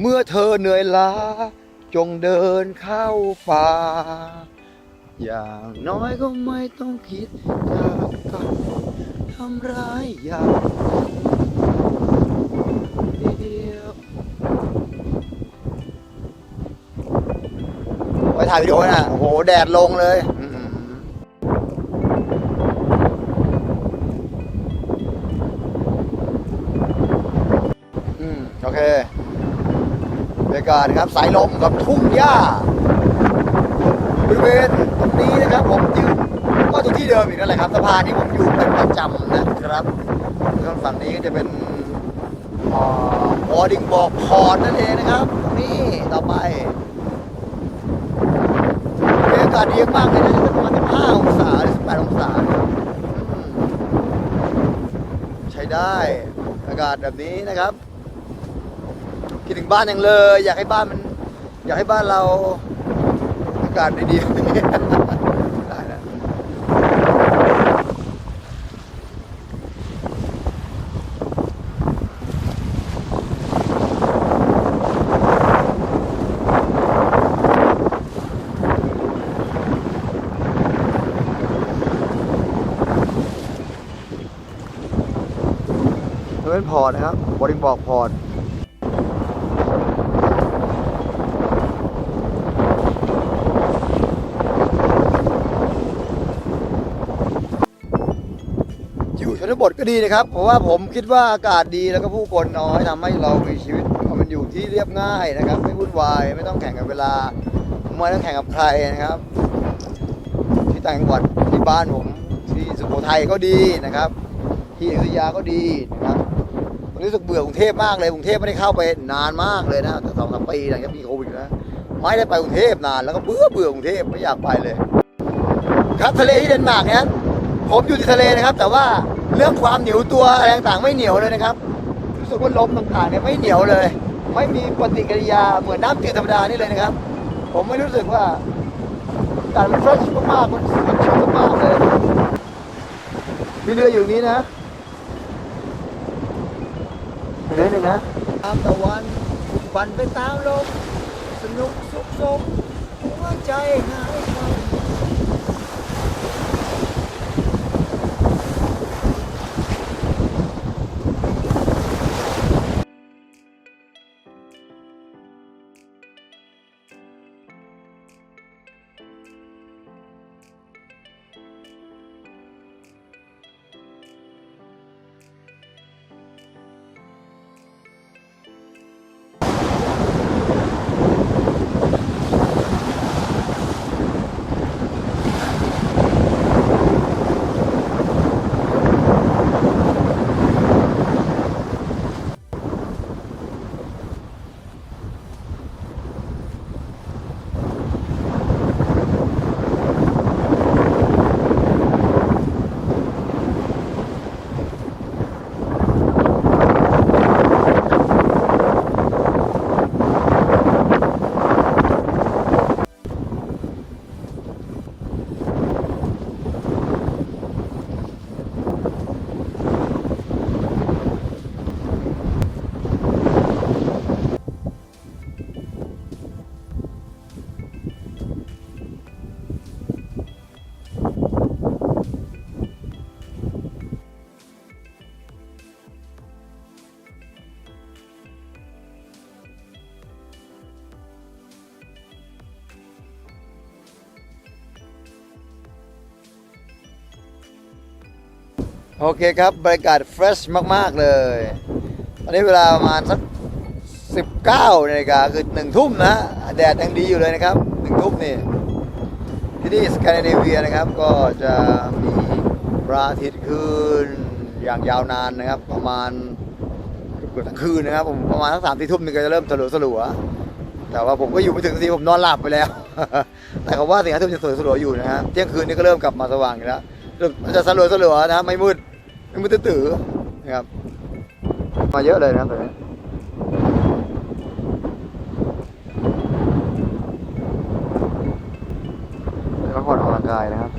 เมื่อเธอเหนื่อยล้า จงเดินเข้าป่า อย่างน้อยก็ไม่ต้องคิดจากกันทำร้ายอย่างเดียวไปถ่ายวิดีโอนะโอ้โหแดดลงเลย กาศนะครับ สายลมกับทุ่งหญ้าบริเวณตรงนี้นะครับผมยืนก็ตรงที่เดิมอีกนั่นแหละครับสะพานที่ผมอยู่เป็นประจำนะครับทางฝั่งนี้ก็จะเป็นวอร์ดิงบอกพอร์ตนั่นเองนะครับตรงนี้ต่อไปบรรยากาศดีมากเลยนะจะประมาณ15องศาหรือ18องศาใช้ได้อากาศแบบนี้นะครับ คิดถึงบ้านอยังเลย อยากให้บ้านมัน อยากให้บ้านเราอากาศดีๆได้แล้วนี่เป็นพอร์ตนะครับบริงบอกพอร์ต อยู่ชน บทก็ดีนะครับ เพราะว่าผมคิดว่าอากาศดีแล้วก็ผู้คนน้อยทำให้เรามีชีวิตมันอยู่ที่เรียบง่ายนะครับ ไม่วุ่นวายไม่ต้องแข่งกับเวลาไม่ต้องแข่งกับใครนะครับ ที่ต่างจังหวัดที่บ้านผมที่สุโขทัยก็ดีนะครับ ที่อยุธยาก็ดีนะครับรู้สึกเบื่อกรุงเทพมากเลยกรุงเทพไม่ได้เข้าไปนานมากเลยนะแต่สองสามปีหลังจากมีโควิดนะไม่ได้ไปกรุงเทพนานแล้วก็เบื่อเบื่อกรุงเทพไม่อยากไปเลย ครับทะเลที่เดนมาร์กเนี่ยผมอยู่ที่ทะเลนะครับ แต่ว่า เรื่องความเหนียวตัวอะไรต่างๆไม่เหนียวเลยนะครับรู้สึกว่าลมต่างๆเนี่ยไม่เหนียวเลย ไม่มีปฏิกิริยาเหมือนน้ำจืดธรรมดานี่เลยนะครับ ผมไม่รู้สึกว่าการมันเฟรชมากๆมันสดชื่นมากเลยมีเรืออยู่นี้นะเรือหนึ่งนะตามตะวันปั่นไปตามลมสนุกสุขสมหัวใจหาย โอเคครับบรรยากาศเฟรชมาก ๆ เลย ตอนนี้เวลาประมาณสัก 19นาฬิกาคือหนึ่งทุ่มนะ แดดยังดีอยู่เลยนะครับหนึ่งทุ่มนี่ ที่นี่สแกนดิเนเวียนะครับ ก็จะมีพระอาทิตย์ขึ้นอย่างยาวนานนะครับ ประมาณเกือบทั้งคืนนะครับ ผมประมาณสักสามสี่ทุ่มนี่ก็จะเริ่มสลัวสลัวแต่ว่าผมก็อยู่ไม่ถึงทีผมนอนหลับไปแล้ว แต่เขาว่าสี่ห้าทุ่มจะสลัวสลัวอยู่นะฮะเที่ยงคืนนี้ก็เริ่มกลับมาสว่างอยู่แล้ว มันจะสลัวสลัวนะไม่มืดไม่มืดตื้อนะครับ มาเยอะเลยนะครับตอนนี้พักผ่นออกกำลังกายนะครับ